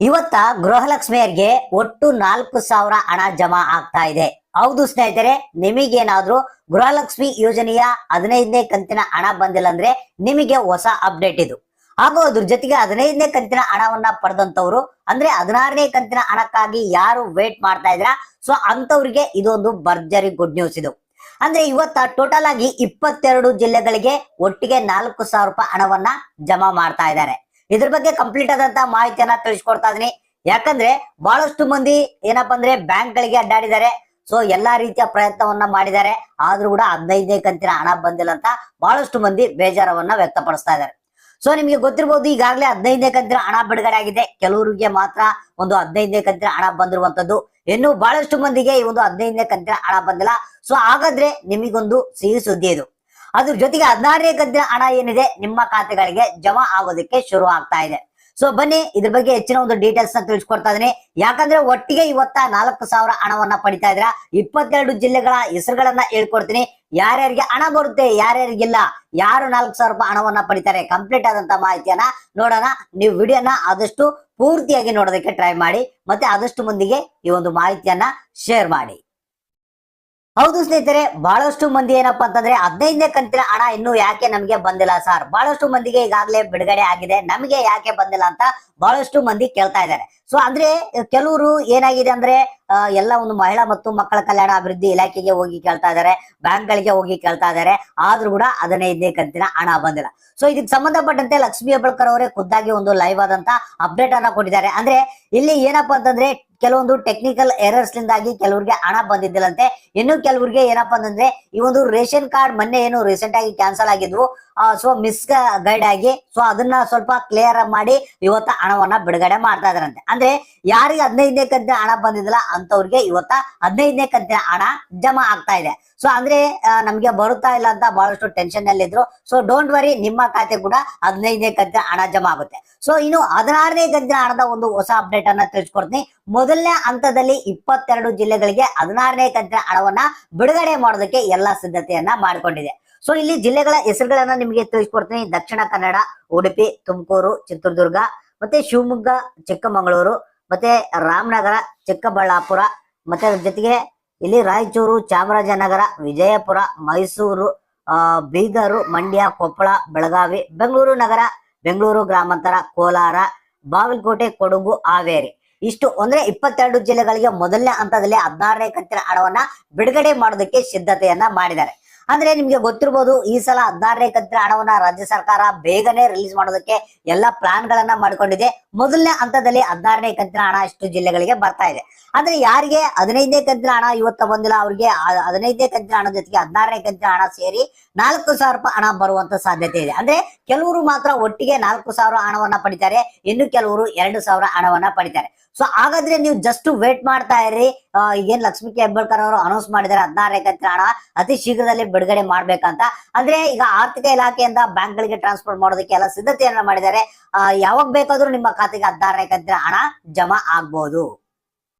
ಇವತ್ತ ಗೃಹಲಕ್ಷ್ಮಿಯರಿಗೆ ಒಟ್ಟು ನಾಲ್ಕು ಸಾವಿರ ಹಣ ಜಮಾ ಆಗ್ತಾ ಇದೆ. ಹೌದು ಸ್ನೇಹಿತರೆ, ನಿಮಗೇನಾದ್ರೂ ಗೃಹಲಕ್ಷ್ಮಿ ಯೋಜನೆಯ ಹದಿನೈದನೇ ಕಂತಿನ ಹಣ ಬಂದಿಲ್ಲ ಅಂದ್ರೆ ನಿಮಗೆ ಹೊಸ ಅಪ್ಡೇಟ್ ಇದು. ಹಾಗೂ ಅದ್ರ ಜೊತೆಗೆ ಹದಿನೈದನೇ ಕಂತಿನ ಹಣವನ್ನ ಪಡೆದಂತವ್ರು ಅಂದ್ರೆ ಹದಿನಾರನೇ ಕಂತಿನ ಹಣಕ್ಕಾಗಿ ಯಾರು ವೇಟ್ ಮಾಡ್ತಾ ಇದ್ರ? ಸೊ ಅಂತವ್ರಿಗೆ ಇದೊಂದು ಭರ್ಜರಿ ಗುಡ್ ನ್ಯೂಸ್ ಇದು. ಅಂದ್ರೆ ಇವತ್ತ ಟೋಟಲ್ ಆಗಿ ಇಪ್ಪತ್ತೆರಡು ಜಿಲ್ಲೆಗಳಿಗೆ ಒಟ್ಟಿಗೆ ನಾಲ್ಕು ಸಾವಿರ ರೂಪಾಯಿ ಹಣವನ್ನ ಜಮಾ ಮಾಡ್ತಾ ಇದ್ದಾರೆ. ಇದ್ರ ಬಗ್ಗೆ ಕಂಪ್ಲೀಟ್ ಆದಂತ ಮಾಹಿತಿಯನ್ನ ತಿಳಿಸ್ಕೊಡ್ತಾ ಇದೀನಿ. ಯಾಕಂದ್ರೆ ಬಹಳಷ್ಟು ಮಂದಿ ಏನಪ್ಪಾ ಅಂದ್ರೆ ಬ್ಯಾಂಕ್ ಗಳಿಗೆ ಅಡ್ಡಾಡಿದ್ದಾರೆ. ಸೊ ಎಲ್ಲಾ ರೀತಿಯ ಪ್ರಯತ್ನವನ್ನ ಮಾಡಿದ್ದಾರೆ. ಆದ್ರೂ ಕೂಡ ಹದಿನೈದನೇ ಕಂತಿನ ಹಣ ಬಂದಿಲ್ಲ ಅಂತ ಬಹಳಷ್ಟು ಮಂದಿ ಬೇಜಾರವನ್ನ ವ್ಯಕ್ತಪಡಿಸ್ತಾ ಇದ್ದಾರೆ. ಸೊ ನಿಮಗೆ ಗೊತ್ತಿರಬಹುದು ಈಗಾಗಲೇ ಹದಿನೈದನೇ ಕಂತಿನ ಹಣ ಬಿಡುಗಡೆ ಆಗಿದೆ. ಕೆಲವರಿಗೆ ಮಾತ್ರ ಒಂದು ಹದಿನೈದನೇ ಕಂತಿನ ಹಣ ಬಂದಿರುವಂತದ್ದು ಇನ್ನು ಬಹಳಷ್ಟು ಮಂದಿಗೆ ಈ ಒಂದು ಹದಿನೈದನೇ ಕಂತಿನ ಹಣ ಬಂದಿಲ್ಲ. ಸೊ ಹಾಗಾದ್ರೆ ನಿಮಗೊಂದು ಸಿಹಿ ಸುದ್ದಿ ಇದು. ಅದ್ರ ಜೊತೆಗೆ ಹದಿನಾರನೇ ಕಂತಿನ ಹಣ ಏನಿದೆ, ನಿಮ್ಮ ಖಾತೆಗಳಿಗೆ ಜಮಾ ಆಗೋದಕ್ಕೆ ಶುರು ಆಗ್ತಾ ಇದೆ. ಸೊ ಬನ್ನಿ, ಇದ್ರ ಬಗ್ಗೆ ಹೆಚ್ಚಿನ ಒಂದು ಡೀಟೇಲ್ಸ್ನ ತಿಳಿಸ್ಕೊಡ್ತಾ ಇದೀನಿ. ಯಾಕಂದ್ರೆ ಒಟ್ಟಿಗೆ ಇವತ್ತ ನಾಲ್ಕು ಸಾವಿರ ಹಣವನ್ನ ಪಡಿತಾ ಇದ್ರ ಇಪ್ಪತ್ತೆರಡು ಜಿಲ್ಲೆಗಳ ಹೆಸರುಗಳನ್ನ ಹೇಳ್ಕೊಡ್ತೀನಿ. ಯಾರ್ಯಾರಿಗೆ ಹಣ ಬರುತ್ತೆ, ಯಾರ್ಯಾರಿಗಿಲ್ಲ, ಯಾರು ನಾಲ್ಕು ಸಾವಿರ ರೂಪಾಯಿ ಹಣವನ್ನ ಪಡಿತಾರೆ? ಕಂಪ್ಲೀಟ್ ಆದಂತ ಮಾಹಿತಿಯನ್ನ ನೋಡೋಣ. ನೀವು ವಿಡಿಯೋನ ಆದಷ್ಟು ಪೂರ್ತಿಯಾಗಿ ನೋಡೋದಕ್ಕೆ ಟ್ರೈ ಮಾಡಿ, ಮತ್ತೆ ಆದಷ್ಟು ಮಂದಿಗೆ ಈ ಒಂದು ಮಾಹಿತಿಯನ್ನ ಶೇರ್ ಮಾಡಿ. ಹೌದು ಸ್ನೇಹಿತರೆ, ಬಹಳಷ್ಟು ಮಂದಿ ಏನಪ್ಪಾ ಅಂತಂದ್ರೆ ಹದಿನೈದನೇ ಕಂತಿನ ಹಣ ಇನ್ನು ಯಾಕೆ ನಮಗೆ ಬಂದಿಲ್ಲ ಸರ್? ಬಹಳಷ್ಟು ಮಂದಿಗೆ ಈಗಾಗಲೇ ಬಿಡುಗಡೆ ಆಗಿದೆ. ನಮಗೆ ಯಾಕೆ ಬಂದಿಲ್ಲ ಅಂತ ಬಹಳಷ್ಟು ಮಂದಿ ಕೇಳ್ತಾ ಇದ್ದಾರೆ. ಸೊ ಅಂದ್ರೆ ಕೆಲವರು ಏನಾಗಿದೆ ಅಂದ್ರೆ ಎಲ್ಲ ಒಂದು ಮಹಿಳಾ ಮತ್ತು ಮಕ್ಕಳ ಕಲ್ಯಾಣ ಅಭಿವೃದ್ಧಿ ಇಲಾಖೆಗೆ ಹೋಗಿ ಕೇಳ್ತಾ ಇದ್ದಾರೆ ಬ್ಯಾಂಕ್ ಗಳಿಗೆ ಹೋಗಿ ಕೇಳ್ತಾ ಇದ್ದಾರೆ, ಆದ್ರೂ ಕೂಡ ಹದಿನೈದನೇ ಕಂತಿನ ಹಣ ಬಂದಿಲ್ಲ. ಸೊ ಇದಕ್ಕೆ ಸಂಬಂಧಪಟ್ಟಂತೆ ಲಕ್ಷ್ಮೀ ಹೆಬ್ಬಳ್ಕರ್ ಅವರೇ ಖುದ್ದಾಗಿ ಒಂದು ಲೈವ್ ಆದಂತ ಅಪ್ಡೇಟ್ ಅನ್ನ ಕೊಟ್ಟಿದ್ದಾರೆ. ಅಂದ್ರೆ ಇಲ್ಲಿ ಏನಪ್ಪಾ ಅಂತಂದ್ರೆ ಕೆಲವೊಂದು ಟೆಕ್ನಿಕಲ್ ಎರರ್ಸ್ ಲಿಂದಾಗಿ ಕೆಲವರಿಗೆ ಹಣ ಬಂದಿದ್ದಿಲ್ಲಂತೆ. ಇನ್ನು ಕೆಲವರಿಗೆ ಏನಪ್ಪಾ ಅಂತಂದ್ರೆ ಈ ಒಂದು ರೇಷನ್ ಕಾರ್ಡ್ ಮೊನ್ನೆ ಏನು ರೀಸೆಂಟ್ ಆಗಿ ಕ್ಯಾನ್ಸಲ್ ಆಗಿದ್ವು. ಸೊ ಮಿಸ್ ಗೈಡ್ ಆಗಿ ಸೊ ಅದನ್ನ ಸ್ವಲ್ಪ ಕ್ಲಿಯರ್ ಮಾಡಿ ಇವತ್ತ ಹಣವನ್ನ ಬಿಡುಗಡೆ ಮಾಡ್ತಾ ಇದಾರಂತೆ ಅಂದ್ರೆ ಯಾರಿಗೆ ಹದಿನೈದನೇ ಕಂತಿನ ಹಣ ಬಂದಿದ್ದಿಲ್ಲ ಅಂತವ್ರಿಗೆ ಇವತ್ತ ಹದಿನೈದನೇ ಕಂತಿನ ಹಣ ಜಮಾ ಆಗ್ತಾ ಇದೆ. ಸೊ ಅಂದ್ರೆ ನಮ್ಗೆ ಬರುತ್ತಾ ಇಲ್ಲ ಅಂತ ಬಹಳಷ್ಟು ಟೆನ್ಷನ್ ಅಲ್ಲಿ ಇದ್ರು. ಸೊ ಡೋಂಟ್ ವರಿ ನಿಮ್ಮ ಖಾತೆ ಕೂಡ ಹದಿನೈದನೇ ಕಂತಿನ ಹಣ ಜಮಾ ಆಗುತ್ತೆ. ಸೊ ಇನ್ನು ಹದಿನಾರನೇ ಕಂತಿನ ಹಣದ ಒಂದು ಹೊಸ ಅಪ್ಡೇಟ್ ಅನ್ನ ತಿಳಿಸ್ಕೊಡ್ತೀನಿ. ಮೊದಲನೇ ಹಂತದಲ್ಲಿ ಇಪ್ಪತ್ತೆರಡು ಜಿಲ್ಲೆಗಳಿಗೆ ಹದಿನಾರನೇ ಕಂತಿನ ಹಣವನ್ನ ಬಿಡುಗಡೆ ಮಾಡೋದಕ್ಕೆ ಎಲ್ಲಾ ಸಿದ್ಧತೆಯನ್ನ ಮಾಡಿಕೊಂಡಿದೆ. ಸೊ ಇಲ್ಲಿ ಜಿಲ್ಲೆಗಳ ಹೆಸರುಗಳನ್ನ ನಿಮಗೆ ತಿಳಿಸ್ಕೊಡ್ತೀನಿ. ದಕ್ಷಿಣ ಕನ್ನಡ, ಉಡುಪಿ, ತುಮಕೂರು, ಚಿತ್ರದುರ್ಗ, ಮತ್ತೆ ಶಿವಮೊಗ್ಗ, ಚಿಕ್ಕಮಗಳೂರು, ಮತ್ತೆ ರಾಮನಗರ, ಚಿಕ್ಕಬಳ್ಳಾಪುರ, ಮತ್ತೆ ಅದ್ರ ಜೊತೆಗೆ ಇಲ್ಲಿ ರಾಯಚೂರು, ಚಾಮರಾಜನಗರ, ವಿಜಯಪುರ, ಮೈಸೂರು ಬೀದರು, ಮಂಡ್ಯ, ಕೊಪ್ಪಳ, ಬೆಳಗಾವಿ, ಬೆಂಗಳೂರು ನಗರ, ಬೆಂಗಳೂರು ಗ್ರಾಮಾಂತರ, ಕೋಲಾರ, ಬಾಗಲಕೋಟೆ, ಕೊಡಗು, ಹಾವೇರಿ. ಇಷ್ಟು ಅಂದ್ರೆ ಇಪ್ಪತ್ತೆರಡು ಜಿಲ್ಲೆಗಳಿಗೆ ಮೊದಲನೇ ಹಂತದಲ್ಲಿ ಹದಿನಾರನೇ ಕಂತಿನ ಹಣವನ್ನ ಬಿಡುಗಡೆ ಮಾಡೋದಕ್ಕೆ ಸಿದ್ಧತೆಯನ್ನ ಮಾಡಿದ್ದಾರೆ. ಅಂದ್ರೆ ನಿಮ್ಗೆ ಗೊತ್ತಿರ್ಬೋದು, ಈ ಸಲ ಹದಿನಾರನೇ ಕಂತಿನ ಹಣವನ್ನ ರಾಜ್ಯ ಸರ್ಕಾರ ಬೇಗನೆ ರಿಲೀಸ್ ಮಾಡೋದಕ್ಕೆ ಎಲ್ಲಾ ಪ್ಲಾನ್ ಗಳನ್ನ ಮಾಡ್ಕೊಂಡಿದೆ. ಮೊದಲನೇ ಹಂತದಲ್ಲಿ ಹದಿನಾರನೇ ಕಂತಿನ ಹಣ ಇಷ್ಟು ಜಿಲ್ಲೆಗಳಿಗೆ ಬರ್ತಾ ಇದೆ. ಅಂದ್ರೆ ಯಾರಿಗೆ ಹದಿನೈದನೇ ಕಂತಿನ ಹಣ ಇವತ್ತ ಬಂದಿಲ್ಲ, ಅವ್ರಿಗೆ ಹದಿನೈದನೇ ಕಂತಿನ ಹಣ ಜೊತೆಗೆ ಹದಿನಾರನೇ ಕಂತಿನ ಹಣ ಸೇರಿ ನಾಲ್ಕು ಸಾವಿರ ರೂಪಾಯಿ ಹಣ ಬರುವಂತ ಸಾಧ್ಯತೆ ಇದೆ. ಅಂದ್ರೆ ಕೆಲವರು ಮಾತ್ರ ಒಟ್ಟಿಗೆ ನಾಲ್ಕು ಸಾವಿರ ಹಣವನ್ನ ಪಡಿತಾರೆ, ಇನ್ನು ಕೆಲವರು ಎರಡು ಸಾವಿರ ಹಣವನ್ನ ಪಡಿತಾರೆ. ಸೊ ಹಾಗಾದ್ರೆ ನೀವು ಜಸ್ಟ್ ವೇಟ್ ಮಾಡ್ತಾ ಇರಿ ಏನ್ ಲಕ್ಷ್ಮೀ ಹೆಬ್ಬಾಳ್ಕರ್ ಅವರು ಅನೌನ್ಸ್ ಮಾಡಿದ್ದಾರೆ ಹದಿನಾರನೇ ಹಣ ಅತಿ ಶೀಘ್ರದಲ್ಲಿ ಬಿಡುಗಡೆ ಮಾಡ್ಬೇಕಂತ. ಅಂದ್ರೆ ಈಗ ಆರ್ಥಿಕ ಇಲಾಖೆಯಿಂದ ಬ್ಯಾಂಕ್ ಗಳಿಗೆ ಟ್ರಾನ್ಸ್ಫರ್ ಮಾಡೋದಕ್ಕೆ ಎಲ್ಲ ಸಿದ್ಧತೆಯನ್ನ ಮಾಡಿದ್ದಾರೆ. ಯಾವಾಗ ಬೇಕಾದ್ರೂ ನಿಮ್ಮ ಖಾತೆಗೆ ಹದಿನಾರನೇ ಕಂತಿನ ಹಣ ಜಮಾ ಆಗ್ಬಹುದು